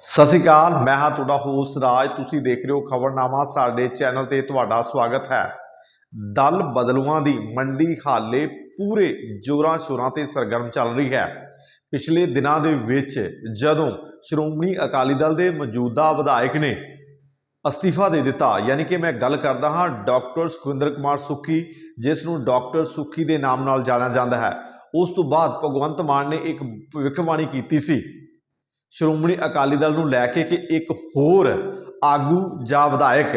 ਸਤਿ ਸ਼੍ਰੀ ਅਕਾਲ, ਮੈਂ ਹਾਂ ਤੁਹਾਡਾ ਹੋਸਟ ਰਾਜ। ਤੁਸੀਂ ਦੇਖ ਰਹੇ ਹੋ ਖਬਰਨਾਮਾ, ਸਾਡੇ ਚੈਨਲ ਤੇ ਤੁਹਾਡਾ ਸਵਾਗਤ ਹੈ। ਦਲ ਬਦਲੂਆਂ ਦੀ ਮੰਡੀ ਹਾਲੇ ਪੂਰੇ ਜੋਰਾਂ ਸ਼ੋਰਾਂ ਤੇ ਸਰਗਰਮ ਚੱਲ ਰਹੀ ਹੈ। ਪਿਛਲੇ ਦਿਨਾਂ ਦੇ ਵਿੱਚ ਜਦੋਂ ਸ਼੍ਰੋਮਣੀ ਅਕਾਲੀ ਦਲ ਦੇ ਮੌਜੂਦਾ ਵਿਧਾਇਕ ਨੇ ਅਸਤੀਫਾ ਦੇ ਦਿੱਤਾ, ਯਾਨੀ ਕਿ ਮੈਂ ਗੱਲ ਕਰਦਾ ਹਾਂ ਡਾਕਟਰ ਸੁਖਵਿੰਦਰ ਕੁਮਾਰ ਸੁੱਖੀ, ਜਿਸ ਨੂੰ ਡਾਕਟਰ ਸੁੱਖੀ ਦੇ ਨਾਮ ਨਾਲ ਜਾਣਿਆ ਜਾਂਦਾ ਹੈ। ਉਸ ਤੋਂ ਬਾਅਦ ਭਗਵੰਤ ਮਾਨ ਨੇ ਇੱਕ ਭਵਿੱਖਬਾਣੀ ਕੀਤੀ ਸੀ। ਸ਼੍ਰੋਮਣੀ ਅਕਾਲੀ ਦਲ ਨੂੰ ਲੈ ਕੇ ਕਿ ਇੱਕ ਹੋਰ ਆਗੂ ਜਾਂ ਵਿਧਾਇਕ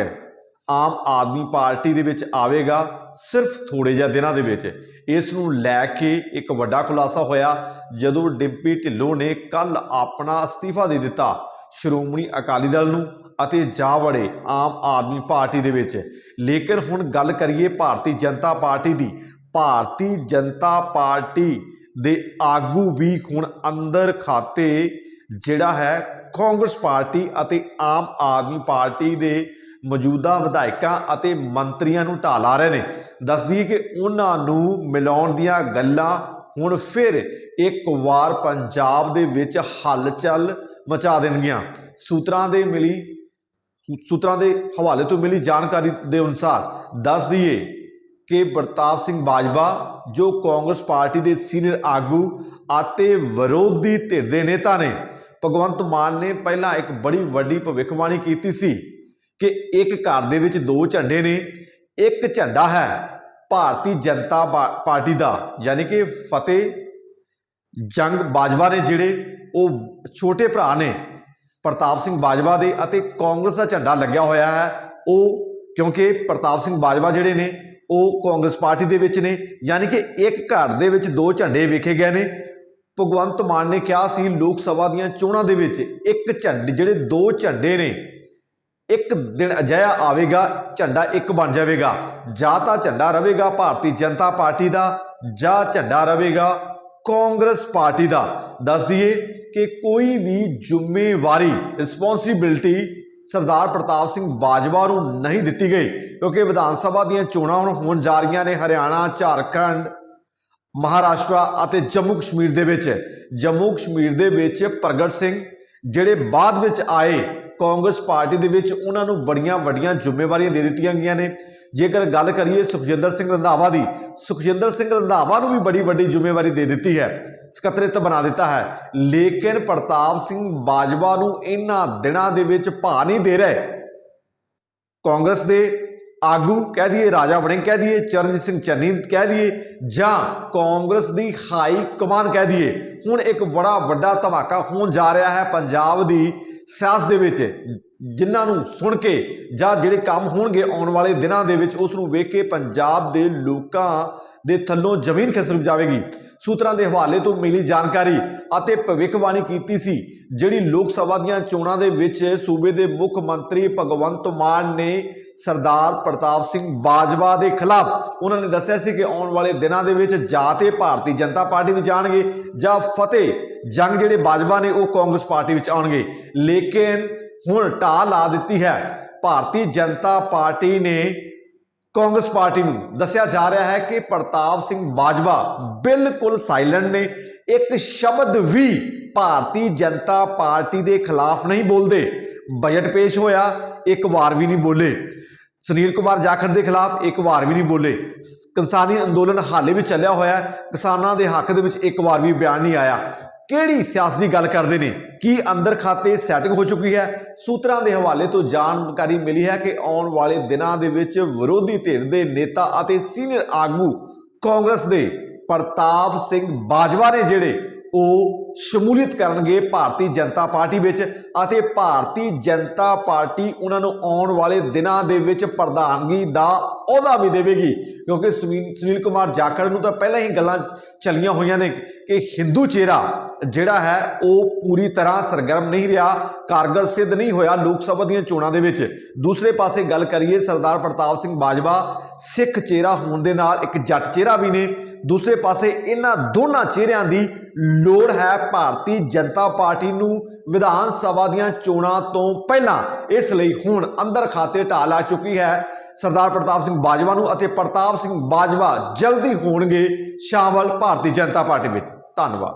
ਆਮ ਆਦਮੀ ਪਾਰਟੀ ਦੇ ਵਿੱਚ ਆਵੇਗਾ ਸਿਰਫ ਥੋੜੇ ਜਿਹੇ ਦਿਨਾਂ ਦੇ ਵਿੱਚ। ਇਸ ਨੂੰ ਲੈ ਕੇ ਇੱਕ ਵੱਡਾ ਖੁਲਾਸਾ ਹੋਇਆ, ਜਦੋਂ ਡਿੰਪੀ ਢਿੱਲੋਂ ਨੇ ਕੱਲ ਆਪਣਾ ਅਸਤੀਫਾ ਦੇ ਦਿੱਤਾ ਸ਼੍ਰੋਮਣੀ ਅਕਾਲੀ ਦਲ ਨੂੰ ਅਤੇ ਜਾ ਵੜੇ ਆਮ ਆਦਮੀ ਪਾਰਟੀ ਦੇ ਵਿੱਚ। ਲੇਕਿਨ ਹੁਣ ਗੱਲ ਕਰੀਏ ਭਾਰਤੀ ਜਨਤਾ ਪਾਰਟੀ ਦੀ, ਭਾਰਤੀ ਜਨਤਾ ਪਾਰਟੀ ਦੇ ਆਗੂ ਵੀ ਹੁਣ ਅੰਦਰ ਖਾਤੇ ਜਿਹੜਾ ਹੈ ਕਾਂਗਰਸ ਪਾਰਟੀ ਅਤੇ ਆਮ ਆਦਮੀ ਪਾਰਟੀ ਦੇ ਮੌਜੂਦਾ ਵਿਧਾਇਕਾਂ ਅਤੇ ਮੰਤਰੀਆਂ ਨੂੰ ਢਾਲ ਰਹੇ ਨੇ। ਦੱਸ ਦਈਏ ਕਿ ਉਹਨਾਂ ਨੂੰ ਮਿਲਾਉਣ ਦੀਆਂ ਗੱਲਾਂ ਹੁਣ ਫਿਰ ਇੱਕ ਵਾਰ ਪੰਜਾਬ ਦੇ ਵਿੱਚ ਹਲਚਲ ਮਚਾ ਦੇਣਗੀਆਂ। ਸੂਤਰਾਂ ਦੇ ਮਿਲੀ, ਸੂਤਰਾਂ ਦੇ ਹਵਾਲੇ ਤੋਂ ਮਿਲੀ ਜਾਣਕਾਰੀ ਦੇ ਅਨੁਸਾਰ ਦੱਸ ਦਈਏ ਕਿ ਪ੍ਰਤਾਪ ਸਿੰਘ ਬਾਜਵਾ, ਜੋ ਕਾਂਗਰਸ ਪਾਰਟੀ ਦੇ ਸੀਨੀਅਰ ਆਗੂ ਅਤੇ ਵਿਰੋਧੀ ਧਿਰ ਦੇ ਨੇਤਾ ਨੇ ਭਗਵੰਤ ਮਾਨ ਨੇ ਪਹਿਲਾਂ ਇੱਕ ਬੜੀ ਵੱਡੀ ਭਵਿੱਖਬਾਣੀ ਕੀਤੀ ਸੀ ਕਿ ਇੱਕ ਘਰ ਦੇ ਵਿੱਚ ਦੋ ਝੰਡੇ ਨੇ, ਇੱਕ ਝੰਡਾ ਹੈ ਭਾਰਤੀ ਜਨਤਾ ਪਾ- ਪਾਰਟੀ ਦਾ, ਯਾਨੀ ਕਿ ਫਤਿਹ ਜੰਗ ਬਾਜਵਾ ਨੇ ਜਿਹੜੇ, ਉਹ ਛੋਟੇ ਭਰਾ ਨੇ, ਪ੍ਰਤਾਪ ਸਿੰਘ ਬਾਜਵਾ ਦੇ ਅਤੇ ਕਾਂਗਰਸ ਦਾ ਝੰਡਾ ਲੱਗਿਆ ਹੋਇਆ ਹੈ। ਉਹ, ਕਿਉਂਕਿ ਪ੍ਰਤਾਪ ਸਿੰਘ ਬਾਜਵਾ ਜਿਹੜੇ ਨੇ, ਉਹ ਕਾਂਗਰਸ ਪਾਰਟੀ ਦੇ ਵਿੱਚ ਨੇ, ਯਾਨੀ ਕਿ ਇੱਕ ਘਰ ਦੇ ਵਿੱਚ ਦੋ ਝੰਡੇ ਵੇਖੇ ਗਏ ਨੇ। ਭਗਵੰਤ ਮਾਨ ਨੇ ਕਿਹਾ ਸੀ, ਲੋਕ ਸਭਾ ਦੀਆਂ ਚੋਣਾਂ ਦੇ ਵਿੱਚ ਇੱਕ ਝੰਡੇ, ਜਿਹੜੇ ਦੋ ਝੰਡੇ ਨੇ, ਇੱਕ ਦਿਨ ਅਜਿਹਾ ਆਵੇਗਾ, ਝੰਡਾ ਇੱਕ ਬਣ ਜਾਵੇਗਾ। ਜਾਂ ਤਾਂ ਝੰਡਾ ਰਹੇਗਾ ਭਾਰਤੀ ਜਨਤਾ ਪਾਰਟੀ ਦਾ, ਜਾਂ ਝੰਡਾ ਰਹੇਗਾ ਕਾਂਗਰਸ ਪਾਰਟੀ ਦਾ। ਦੱਸ ਦਈਏ ਕਿ ਕੋਈ ਵੀ ਜ਼ਿੰਮੇਵਾਰੀ ਰਿਸਪੌਂਸਿਬਿਲਟੀ ਸਰਦਾਰ ਪ੍ਰਤਾਪ ਸਿੰਘ ਬਾਜਵਾ ਨੂੰ ਨਹੀਂ ਦਿੱਤੀ ਗਈ, ਕਿਉਂਕਿ ਵਿਧਾਨ ਸਭਾ ਦੀਆਂ ਚੋਣਾਂ ਹੁਣ ਹੋਣ ਜਾ ਰਹੀਆਂ ਨੇ, ਹਰਿਆਣਾ, ਝਾਰਖੰਡ ਮਹਾਰਾਸ਼ਟਰ ਅਤੇ ਜੰਮੂ ਕਸ਼ਮੀਰ ਦੇ ਵਿੱਚ। ਜੰਮੂ ਕਸ਼ਮੀਰ ਦੇ ਵਿੱਚ ਪ੍ਰਗਟ ਸਿੰਘ, ਜਿਹੜੇ ਬਾਅਦ ਵਿੱਚ ਆਏ ਕਾਂਗਰਸ ਪਾਰਟੀ ਦੇ ਵਿੱਚ, ਉਹਨਾਂ ਨੂੰ ਬੜੀਆਂ ਵੱਡੀਆਂ ਜ਼ਿੰਮੇਵਾਰੀਆਂ ਦੇ ਦਿੱਤੀਆਂ ਗਈਆਂ ਨੇ। ਜੇਕਰ ਗੱਲ ਕਰੀਏ ਸੁਖਜਿੰਦਰ ਸਿੰਘ ਰੰਧਾਵਾ ਦੀ, ਸੁਖਜਿੰਦਰ ਸਿੰਘ ਰੰਧਾਵਾ ਨੂੰ ਵੀ ਬੜੀ ਵੱਡੀ ਜ਼ਿੰਮੇਵਾਰੀ ਦੇ ਦਿੱਤੀ ਹੈ। ਸਕੱਤਰੇਤ ਬਣਾ ਦਿੱਤਾ ਹੈ। ਲੇਕਿਨ ਪ੍ਰਤਾਪ ਸਿੰਘ ਬਾਜਵਾ ਨੂੰ ਇਹਨਾਂ ਦਿਨਾਂ ਦੇ ਵਿੱਚ ਭਾ ਨਹੀਂ ਦੇ ਰਹੇ। ਕਾਂਗਰਸ ਦੇ ਆਗੂ ਕਹਿ ਦਈਏ, ਰਾਜਾ ਵੜਿੰਗ ਕਹਿ ਦਈਏ, ਚਰਨਜੀਤ ਸਿੰਘ ਚੰਨੀ ਕਹਿ ਦਈਏ ਜਾਂ ਕਾਂਗਰਸ ਦੀ ਹਾਈ ਕਮਾਨ ਕਹਿ ਦਈਏ ਹੁਣ ਇੱਕ ਬੜਾ ਵੱਡਾ ਧਮਾਕਾ ਹੋਣ ਜਾ ਰਿਹਾ ਹੈ ਪੰਜਾਬ ਦੀ ਸਿਆਸਤ ਦੇ ਵਿੱਚ, ਜਿਨ੍ਹਾਂ ਨੂੰ ਸੁਣ ਕੇ ਜਾਂ ਜਿਹੜੇ ਕੰਮ ਹੋਣਗੇ ਆਉਣ ਵਾਲੇ ਦਿਨਾਂ ਦੇ ਵਿੱਚ, ਉਸ ਨੂੰ ਵੇਖ ਕੇ ਪੰਜਾਬ ਦੇ ਲੋਕਾਂ ਦੇ ਥੱਲੋਂ ਜ਼ਮੀਨ ਖਿਸਕ ਜਾਵੇਗੀ। ਸੂਤਰਾਂ ਦੇ ਹਵਾਲੇ ਤੋਂ ਮਿਲੀ ਜਾਣਕਾਰੀ ਅਤੇ ਭਵਿੱਖਬਾਣੀ ਕੀਤੀ ਸੀ, ਜਿਹੜੀ ਲੋਕ ਸਭਾ ਦੀਆਂ ਚੋਣਾਂ ਦੇ ਵਿੱਚ ਸੂਬੇ ਦੇ ਮੁੱਖ ਮੰਤਰੀ ਭਗਵੰਤ ਮਾਨ ਨੇ ਸਰਦਾਰ ਪ੍ਰਤਾਪ ਸਿੰਘ ਬਾਜਵਾ ਦੇ ਖਿਲਾਫ, ਉਹਨਾਂ ਨੇ ਦੱਸਿਆ ਸੀ ਕਿ ਆਉਣ ਵਾਲੇ ਦਿਨਾਂ ਦੇ ਵਿੱਚ ਜਾਂ ਤੇ ਭਾਰਤੀ ਜਨਤਾ ਪਾਰਟੀ ਵਿੱਚ ਜਾਣਗੇ ਜਾਂ ਫਤਿਹ। ਜੰਗ ਜਿਹੜੇ ਬਾਜਵਾ ਨੇ, ਉਹ ਕਾਂਗਰਸ ਪਾਰਟੀ ਵਿੱਚ ਆਉਣਗੇ। ਲੇਕਿਨ ਹੁਣ ਢਾਹ ਲਾ ਦਿੱਤੀ ਹੈ। ਭਾਰਤੀ ਜਨਤਾ ਪਾਰਟੀ ਨੇ ਕਾਂਗਰਸ ਪਾਰਟੀ ਨੂੰ ਦੱਸਿਆ ਜਾ ਰਿਹਾ ਹੈ ਕਿ ਪ੍ਰਤਾਪ ਸਿੰਘ ਬਾਜਵਾ ਬਿਲਕੁਲ ਸਾਇਲੈਂਟ ਨੇ। ਇੱਕ ਸ਼ਬਦ ਵੀ ਭਾਰਤੀ ਜਨਤਾ ਪਾਰਟੀ ਦੇ ਖਿਲਾਫ ਨਹੀਂ ਬੋਲਦੇ। ਬਜਟ ਪੇਸ਼ ਹੋਇਆ, ਇੱਕ ਵਾਰ ਵੀ ਨਹੀਂ ਬੋਲੇ। ਸੁਨੀਲ ਕੁਮਾਰ ਜਾਖੜ ਦੇ ਖਿਲਾਫ ਇੱਕ ਵਾਰ ਵੀ ਨਹੀਂ ਬੋਲੇ। ਕਿਸਾਨੀ ਅੰਦੋਲਨ ਹਾਲੇ ਵੀ ਚੱਲਿਆ ਹੋਇਆ ਹੈ। ਕਿਸਾਨਾਂ ਦੇ ਹੱਕ ਦੇ ਵਿੱਚ ਇੱਕ ਵਾਰ ਵੀ ਬਿਆਨ ਨਹੀਂ ਆਇਆ। ਕਿਹੜੀ ਸਿਆਸਤ ਦੀ ਗੱਲ ਕਰਦੇ ਨੇ? ਕੀ ਅੰਦਰ ਖਾਤੇ ਸੈਟਿੰਗ ਹੋ ਚੁੱਕੀ ਹੈ? ਸੂਤਰਾਂ ਦੇ ਹਵਾਲੇ ਤੋਂ ਜਾਣਕਾਰੀ ਮਿਲੀ ਹੈ ਕਿ ਆਉਣ ਵਾਲੇ ਦਿਨਾਂ ਦੇ ਵਿੱਚ ਵਿਰੋਧੀ ਧਿਰ ਦੇ ਨੇਤਾ ਅਤੇ ਸੀਨੀਅਰ ਆਗੂ ਕਾਂਗਰਸ ਦੇ ਪ੍ਰਤਾਪ ਸਿੰਘ ਬਾਜਵਾ ਨੇ ਜਿਹੜੇ ਉਹ ਸ਼ਮੂਲੀਅਤ ਕਰਨਗੇ ਭਾਰਤੀ ਜਨਤਾ ਪਾਰਟੀ ਵਿੱਚ ਅਤੇ ਭਾਰਤੀ ਜਨਤਾ ਪਾਰਟੀ ਉਹਨਾਂ ਨੂੰ ਆਉਣ ਵਾਲੇ ਦਿਨਾਂ ਦੇ ਵਿੱਚ ਪ੍ਰਧਾਨਗੀ ਦਾ ਅਹੁਦਾ ਵੀ ਦੇਵੇਗੀ। ਕਿਉਂਕਿ ਸੁਨੀਲ ਸੁਨੀਲ ਕੁਮਾਰ ਜਾਖੜ ਨੂੰ ਤਾਂ ਪਹਿਲਾਂ ਹੀ ਗੱਲਾਂ ਚੱਲੀਆਂ ਹੋਈਆਂ ਨੇ ਕਿ ਹਿੰਦੂ ਚਿਹਰਾ ਜਿਹੜਾ ਹੈ, ਉਹ ਪੂਰੀ ਤਰ੍ਹਾਂ ਸਰਗਰਮ ਨਹੀਂ ਰਿਹਾ, ਕਾਰਗਰ ਸਿੱਧ ਨਹੀਂ ਹੋਇਆ ਲੋਕ ਸਭਾ ਦੀਆਂ ਚੋਣਾਂ ਦੇ ਵਿੱਚ। ਦੂਸਰੇ ਪਾਸੇ ਗੱਲ ਕਰੀਏ, ਸਰਦਾਰ ਪ੍ਰਤਾਪ ਸਿੰਘ ਬਾਜਵਾ ਸਿੱਖ ਚਿਹਰਾ ਹੋਣ ਦੇ ਨਾਲ ਇੱਕ ਜੱਟ ਚਿਹਰਾ ਵੀ ਨੇ। ਦੂਸਰੇ ਪਾਸੇ ਇਹਨਾਂ ਦੋਨਾਂ ਚਿਹਰਿਆਂ ਦੀ ਲੋੜ ਹੈ ਭਾਰਤੀ ਜਨਤਾ ਪਾਰਟੀ ਨੂੰ ਵਿਧਾਨ ਸਭਾ ਦੀਆਂ ਚੋਣਾਂ ਤੋਂ ਪਹਿਲਾਂ। ਇਸ ਲਈ ਹੁਣ ਅੰਦਰ ਖਾਤੇ ਢਾਲ ਆ ਚੁੱਕੀ ਹੈ। ਸਰਦਾਰ ਪ੍ਰਤਾਪ ਸਿੰਘ ਬਾਜਵਾ ਨੂੰ ਅਤੇ ਪ੍ਰਤਾਪ ਸਿੰਘ ਬਾਜਵਾ ਜਲਦੀ ਹੋਣਗੇ ਸ਼ਾਮਲ ਭਾਰਤੀ ਜਨਤਾ ਪਾਰਟੀ ਵਿੱਚ। ਧੰਨਵਾਦ।